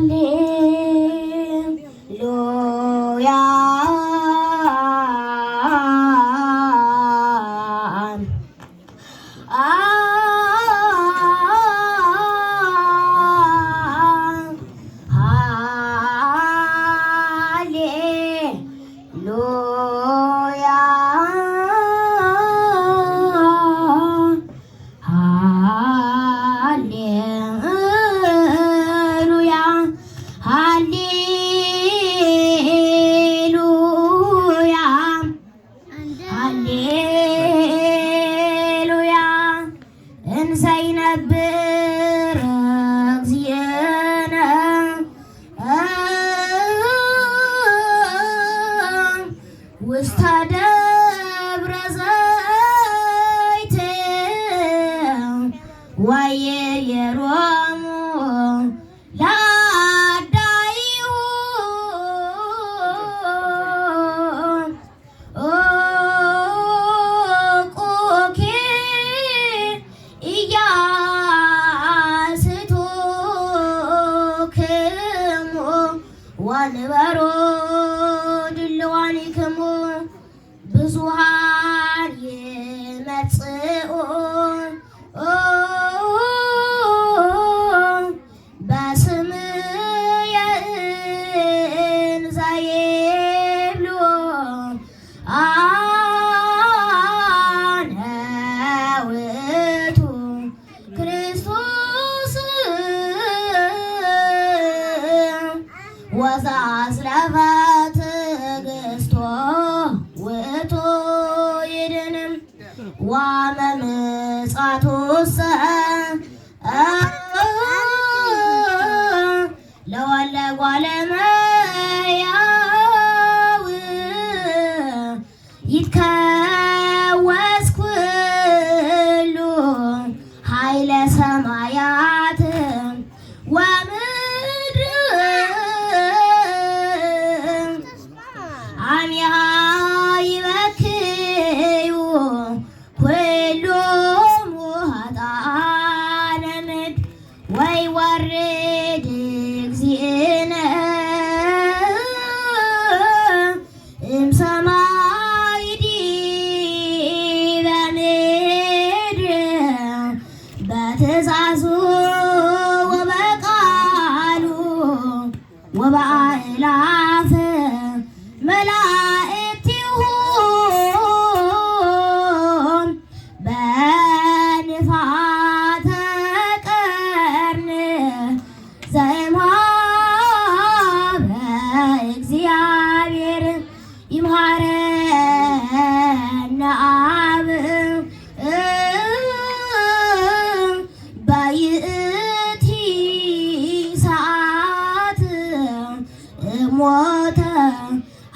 vale. ሳይነብር እግዚእነ ውስተ ደብረ ዘይት ዋየ የሮም ልበሮ ድልዋኒክሙ ብዙሃ ለወለጓለመያው ይትከወስ ኩሉ ኃይለ ሰማያት wayward ሞተ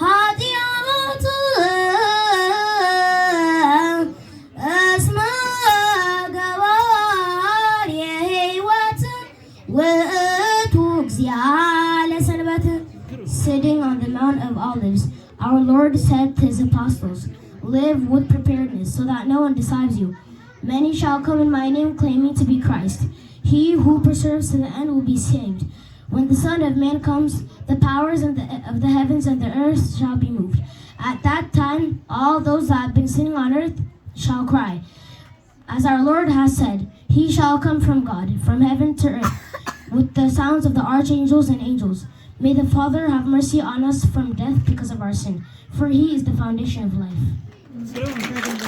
ኃጢአት እስመ ገባር የሕይወት ውእቱ እግዚአ ለሰንበት Sitting on the Mount of Olives, our Lord said to his apostles, Live with preparedness, so that no one deceives you. Many shall come in my name, claiming to be Christ. He who perseveres to the end will be saved. When the Son of Man comes, the powers of the, of the heavens and the earth shall be moved. At that time, all those that have been sitting on earth shall cry. As our Lord has said, He shall come from God, from heaven to earth, with the sounds of the archangels and angels. May the Father have mercy on us from death because of our sin, for He is the foundation of life.